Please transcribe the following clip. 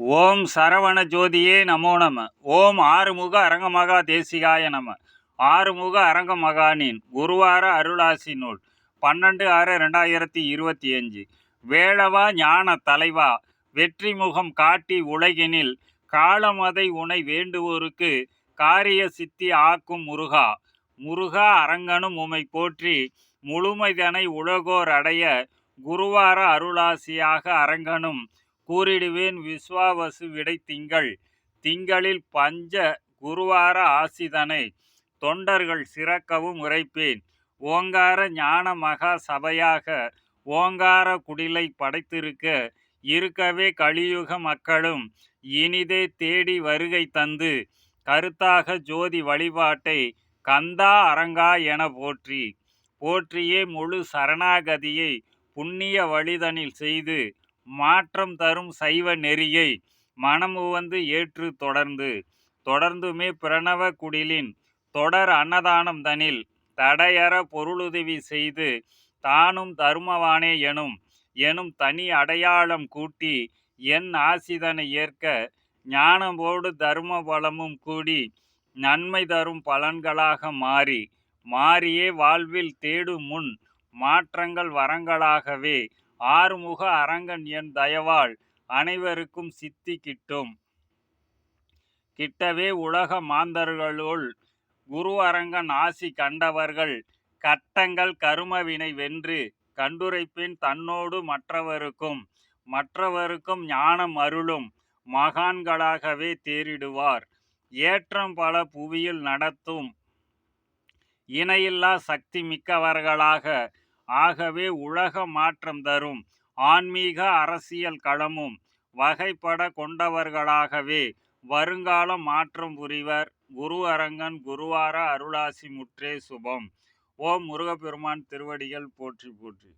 ஓம் சரவண ஜோதியே நமோ நம. ஓம் ஆறுமுக அரங்கமகா தேசிகாய நம. ஆறுமுக அரங்க மகானின் குருவார அருளாசி நூல் பன்னெண்டு ஆறு ரெண்டாயிரத்தி இருபத்தி அஞ்சு. வேளவா ஞான தலைவா வெற்றி முகம் காட்டி உலகினில் காலமதை உனை வேண்டுவோருக்கு காரிய சித்தி ஆக்கும் முருகா. முருகா அரங்கனும் உமை போற்றி முழுமைதனை உலகோர் அடைய குருவார அருளாசியாக அரங்கனும் கூறிடுவேன் விஸ்வாவசு விடை திங்கள். திங்களில் பஞ்ச குருவார ஆசிதனை தொண்டர்கள் சிறக்கவும் உரைப்பேன். ஓங்கார ஞான மகா சபையாக ஓங்கார குடிலை படைத்திருக்க இருக்கவே கலியுக மக்களும் இனிதே தேடி வருகை தந்து கருத்தாக ஜோதி வழிபாட்டை கந்தா அரங்கா என போற்றி போற்றியே முழு சரணாகதியை புண்ணிய வழிதனில் செய்து மாற்றம் தரும் சைவ நெறியை மனமுவந்து ஏற்று தொடர்ந்து. தொடர்ந்துமே பிரணவ குடிலின் தொடர் அன்னதானம் தனில் தடையற பொருளுதவி செய்து தானும் தருமவானே எனும் எனும் தனி அடையாளம் கூட்டி என் ஆசிதனை ஏற்க ஞானமோடு தர்ம பலமும் கூடி நன்மை தரும் பலன்களாக மாறி மாறியே வாழ்வில் தேடும் முன் மாற்றங்கள் வரங்களாகவே ஆறுமுக அரங்கன் என் தயவால் அனைவருக்கும் சித்தி கிட்டும். கிட்டவே உலக மாந்தர்களுள் குரு அரங்கன் ஆசி கண்டவர்கள் கட்டங்கள் கருமவினை வென்று கண்டுரைப்பின் தன்னோடு மற்றவருக்கும் மற்றவருக்கும் ஞானம் அருளும் மகான்களாகவே தேறிடுவார் ஏற்றம் பல புவியில் நடத்தும் இணையில்லா சக்தி மிக்கவர்களாக ஆகவே உலக மாற்றம் தரும். ஆன்மீக அரசியல் களமும் வகைப்பட கொண்டவர்களாகவே வருங்கால மாற்றம் புரிவர். குரு அரங்கன் குருவார அருளாசி முற்றே சுபம். ஓம் முருகப்பெருமான் திருவடிகள் போற்றி போற்றி.